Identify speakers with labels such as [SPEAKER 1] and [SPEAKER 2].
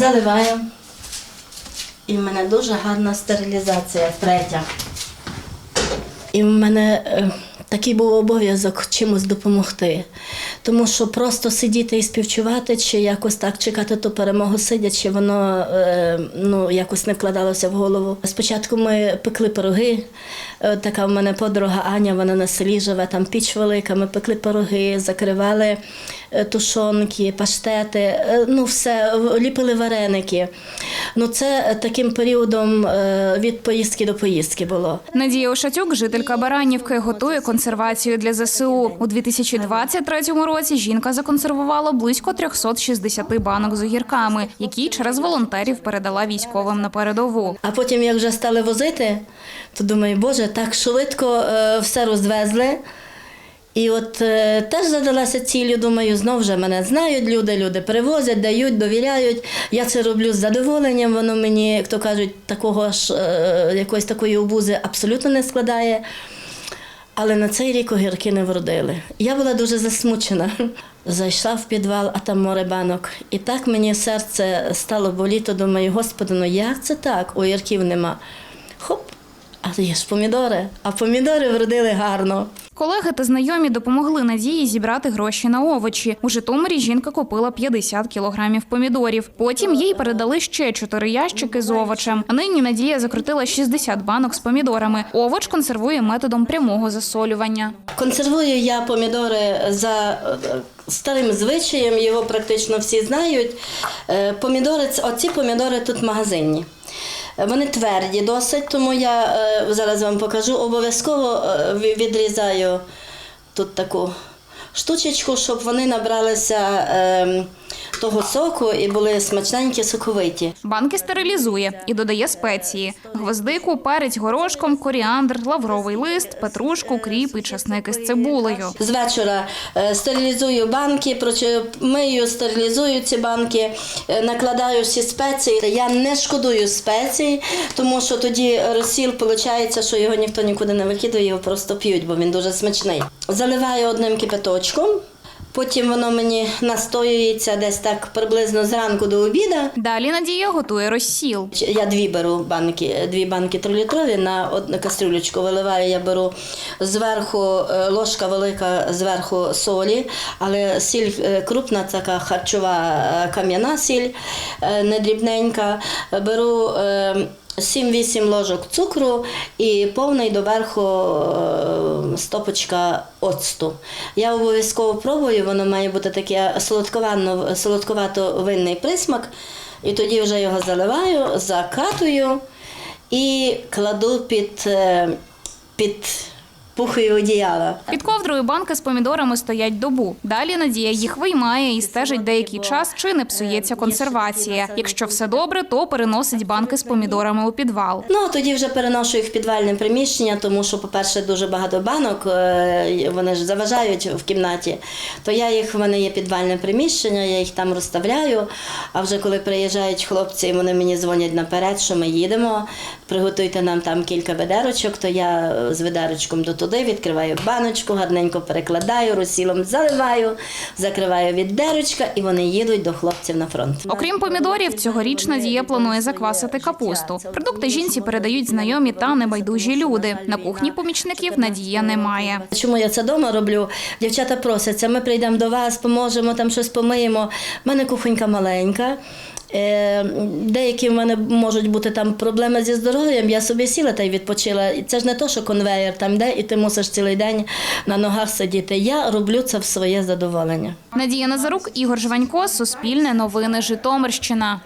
[SPEAKER 1] Заливаю. І в мене дуже гарна стерилізація третя. І в мене е, такий був обов'язок чимось допомогти. Тому що просто сидіти і співчувати, чи якось так чекати ту перемогу сидячи, воно е, ну, якось не вкладалося в голову. Спочатку ми пекли пироги. Е, Така в мене подруга Аня, вона на селі живе, там піч велика. Ми пекли пироги, закривали е, тушонки, паштети, е, ну все, ліпили вареники. Ну, це таким періодом від поїздки до поїздки було.
[SPEAKER 2] Надія Ошатюк, жителька Баранівки, готує консервацію для ЗСУ. У 2023 році жінка законсервувала близько 360 банок з огірками, які через волонтерів передала військовим на передову.
[SPEAKER 1] А потім, як вже стали возити, то думаю, боже, так швидко е, все розвезли. І от е, теж задалася ціллю, думаю, знов вже мене знають люди, люди привозять, дають, довіряють. Я це роблю з задоволенням, воно мені, як то кажуть, такого ж е, якоїсь такої обузи абсолютно не складає. Але на цей рік огірки не вродили. Я була дуже засмучена. Зайшла в підвал, а там море банок. І так мені серце стало боліти. Думаю, господи, ну як це так? Огірків нема. Хоп, а є ж помідори. А помідори вродили гарно.
[SPEAKER 2] Колеги та знайомі допомогли Надії зібрати гроші на овочі. У Житомирі жінка купила 50 кілограмів помідорів. Потім їй передали ще 4 ящики з овочем. А нині Надія закрутила 60 банок з помідорами. Овоч консервує методом прямого засолювання.
[SPEAKER 1] Консервую я помідори за е, старим звичаєм, його практично всі знають. Е, Помідори, оці помідори тут магазинні. Вони тверді досить, тому я е, зараз вам покажу. Обов'язково е, відрізаю тут таку штучечку, щоб вони набралися е, того соку і були смачненькі, соковиті.
[SPEAKER 2] Банки стерилізує і додає спеції: гвоздику, перець горошком, коріандр, лавровий лист, петрушку, кріп і часник із цибулею.
[SPEAKER 1] З вечора е, стерилізую банки, мию, стерилізую ці банки, е, накладаю всі спеції. Я не шкодую спецій, тому що тоді розсіл виходить, що його ніхто нікуди не викидує, його просто п'ють, бо він дуже смачний. Заливаю одним кипяточком. Потім воно мені настоюється десь так приблизно зранку до обіда.
[SPEAKER 2] Далі Надія готує розсіл.
[SPEAKER 1] Я дві беру банки, дві банки трилітрові на одну кастрюлечку виливаю. Я беру зверху е, ложка велика зверху солі, але сіль е, крупна, така харчова е, кам'яна сіль, не дрібненька. Беру 7-8 ложок цукру і повний доверху е, стопочка оцту. Я обов'язково пробую, воно має бути таке солодковато-винний присмак. І тоді вже його заливаю, закатую і кладу під, е, під пухою одіяла.
[SPEAKER 2] Під ковдрою банки з помідорами стоять добу. Далі Надія їх виймає і стежить деякий час, чи не псується консервація. Якщо все добре, то переносить банки з помідорами у підвал.
[SPEAKER 1] Ну, тоді вже переношу їх в підвальне приміщення, тому що, по-перше, дуже багато банок, е, вони ж заважають в кімнаті. То я їх, в мене є підвальне приміщення, я їх там розставляю. А вже коли приїжджають хлопці, вони мені дзвонять наперед, що ми їдемо, приготуйте нам там кілька ведерочок, то я е, з ведерочком до туди, відкриваю баночку, гарненько перекладаю, розсілом заливаю, закриваю віддерочка, і вони їдуть до хлопців на фронт.
[SPEAKER 2] Окрім помідорів, цьогоріч Надія планує заквасити капусту. Продукти жінці передають знайомі та небайдужі люди. На кухні помічників Надія немає.
[SPEAKER 1] Чому я це вдома роблю? Дівчата просяться, ми прийдемо до вас, поможемо, там щось помиємо. У мене кухонька маленька. Е, Деякі в мене можуть бути там проблеми зі здоров'ям. Я собі сіла та й відпочила. І це ж не то, що конвеєр там де, і ти мусиш цілий день на ногах сидіти. Я роблю це в своє задоволення.
[SPEAKER 2] Надія Назарук, Ігор Жванько, Суспільне новини, Житомирщина.